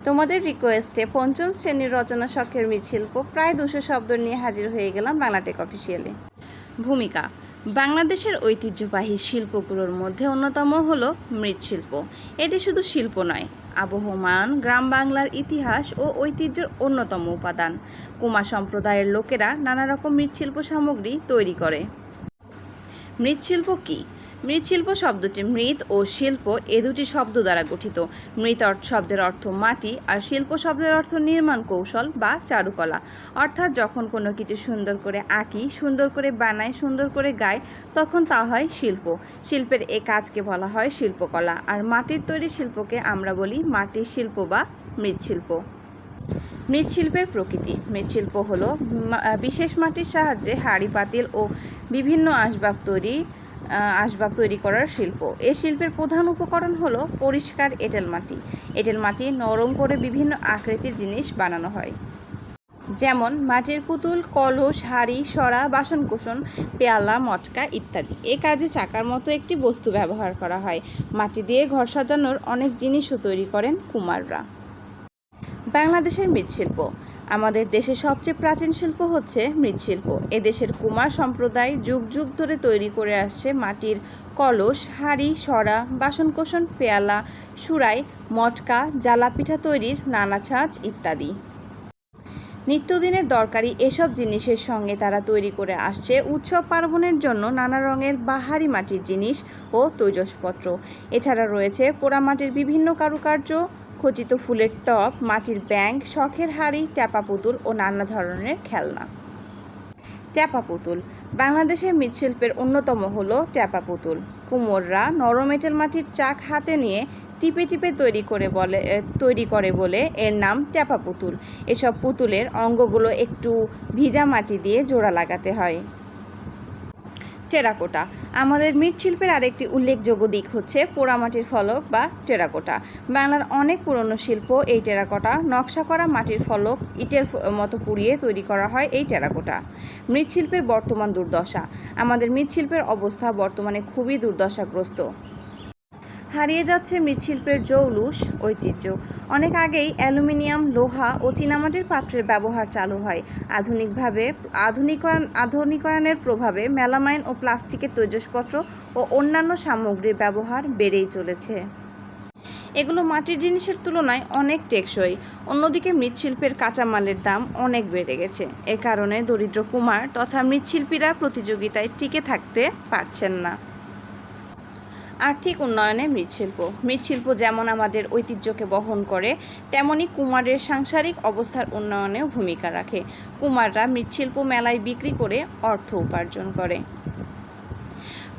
তোমাদের রিকোয়েস্টে পঞ্চম শ্রেণির রচনা শখের মৃৎশিল্প প্রায় দুশো শব্দ নিয়ে হাজির হয়ে গেলাম বাংলাটেক অফিসিয়ালে ভূমিকা, বাংলাদেশের ঐতিহ্যবাহী শিল্পগুলোর মধ্যে অন্যতম হলো মৃৎশিল্প। এটি শুধু শিল্প নয়, আবহমান, গ্রাম বাংলার ইতিহাস ও ঐতিহ্যের অন্যতম উপাদান। কুমা সম্প্রদায়ের লোকেরা নানা রকম মৃৎশিল্প সামগ্রী তৈরি করে। মৃৎশিল্প কী? মৃৎশিল্প শব্দটি মৃৎ ও শিল্প এ দুটি শব্দ দ্বারা গঠিত। মৃৎ শব্দের অর্থ মাটি আর শিল্প শব্দের অর্থ নির্মাণ কৌশল বা চারুকলা। অর্থাৎ যখন কোনো কিছু সুন্দর করে আঁকি, সুন্দর করে বানায় সুন্দর করে গায় তখন তা হয় শিল্প। শিল্পের এ কাজকে বলা হয় শিল্পকলা। আর মাটির তৈরি শিল্পকে আমরা বলি মাটির শিল্প বা মৃৎশিল্প। মৃৎশিল্পের প্রকৃতি। মৃৎশিল্প হলো বিশেষ মাটির সাহায্যে হাঁড়ি, পাতিল ও বিভিন্ন আসবাব তৈরি আসবাব তৈরি করার শিল্প। এ শিল্পের প্রধান উপকরণ হলো পরিষ্কার এঁটেল মাটি। এঁটেল মাটি নরম করে বিভিন্ন আকৃতির জিনিস বানানো হয়। যেমন মাটির পুতুল, কলস, হাঁড়ি, সরা, বাসনকোসন, পেয়ালা, মটকা ইত্যাদি। এ কাজে চাকার মতো একটি বস্তু ব্যবহার করা হয়। মাটি দিয়ে ঘর সাজানোর অনেক জিনিসও তৈরি করেন কুমাররা। বাংলাদেশের মৃৎশিল্প। আমাদের দেশের সবচেয়ে প্রাচীন শিল্প হচ্ছে মৃৎশিল্প। এদেশের কুমার সম্প্রদায় যুগ যুগ ধরে তৈরি করে আসছে মাটির কলস, হাঁড়ি, সরা, বাসনকোসন, পেয়ালা, সুরাই, মটকা জ্বালা পিঠা তৈরির নানা ছাঁচ ইত্যাদি। নিত্যদিনের দরকারি এসব জিনিসের সঙ্গে তারা তৈরি করে আসছে উৎসব পার্বণের জন্য নানা রঙের বাহারি মাটির জিনিস ও তৈজসপত্র। এছাড়া রয়েছে পোড়ামাটির বিভিন্ন কারুকার্য খচিত ফুলের টপ, মাটির ব্যাংক শখের হাড়ি, ট্যাপা পুতুল ও নানা ধরনের খেলনা। ট্যাপা পুতুল। বাংলাদেশের মৃৎশিল্পের অন্যতম হলো ট্যাপা পুতুল। কুমোররা নরম মাটির চাক হাতে নিয়ে টিপে টিপে তৈরি করে বলে তৈরি করে বলে এর নাম ট্যাপা পুতুল। এসব পুতুলের অঙ্গগুলো একটু ভিজা মাটি দিয়ে জোড়া লাগাতে হয়। টেরাকোটা। আমাদের মৃৎশিল্পের আরেকটি উল্লেখযোগ্য দিক হচ্ছে পোড়ামাটির ফলক বা টেরাকোটা। বাংলার অনেক পুরনো শিল্প এই টেরাকোটা, নকশা করা মাটির ফলক ইটের মতো পুড়িয়ে তৈরি করা হয় এই টেরাকোটা। মৃৎশিল্পের বর্তমান দুর্দশা। আমাদের মৃৎশিল্পের অবস্থা বর্তমানে খুবই দুর্দশাগ্রস্ত। হারিয়ে যাচ্ছে মৃৎশিল্পের জৌলুস, ঐতিহ্য। অনেক আগেই অ্যালুমিনিয়াম, লোহা ও চীনামাটির পাত্রের ব্যবহার চালু হয়। আধুনিকভাবে আধুনিকরণ আধুনিকায়নের প্রভাবে মেলামাইন ও প্লাস্টিকের তৈজসপত্র ও অন্যান্য সামগ্রীর ব্যবহার বেড়েই চলেছে। এগুলো মাটির জিনিসের তুলনায় অনেক টেকসই। অন্যদিকে মৃৎশিল্পের কাঁচামালের দাম অনেক বেড়ে গেছে। এ কারণে দরিদ্র কুমার তথা মৃৎশিল্পীরা প্রতিযোগিতায় টিকে থাকতে পারছেন না। আর্থিক উন্নয়নে মৃৎশিল্প। মৃৎশিল্প যেমন আমাদের ঐতিহ্যকে বহন করে, তেমনি কুমারের সাংসারিক অবস্থার উন্নয়নেও ভূমিকা রাখে। কুমাররা মৃৎশিল্প মেলায় বিক্রি করে অর্থ উপার্জন করে।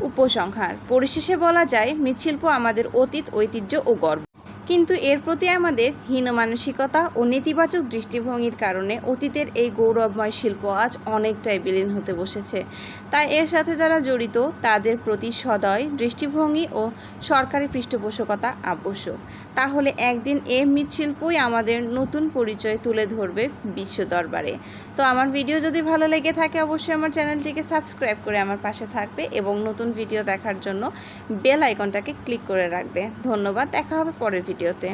উপসংহার। পরিশেষে বলা যায়, মৃৎশিল্প আমাদের অতীত, ঐতিহ্য ও গর্ব। কিন্তু এর প্রতি আমাদের হীন মানসিকতা ও নেতিবাচক দৃষ্টিভঙ্গির কারণে অতীতের এই গৌরবময় শিল্প আজ অনেকটাই বিলীন হতে বসেছে। তাই এর সাথে যারা জড়িত, তাদের প্রতি সদয় দৃষ্টিভঙ্গি ও সরকারি পৃষ্ঠপোষকতা আবশ্যক। তাহলে একদিন এ মৃৎশিল্পই আমাদের নতুন পরিচয় তুলে ধরবে বিশ্ব দরবারে। তো আমার ভিডিও যদি ভালো লেগে থাকে, অবশ্যই আমার চ্যানেলটিকে সাবস্ক্রাইব করে আমার পাশে থাকবে এবং নতুন ভিডিও দেখার জন্য বেল আইকনটাকে ক্লিক করে রাখবে। ধন্যবাদ, দেখা হবে পরের ভিডিওতে।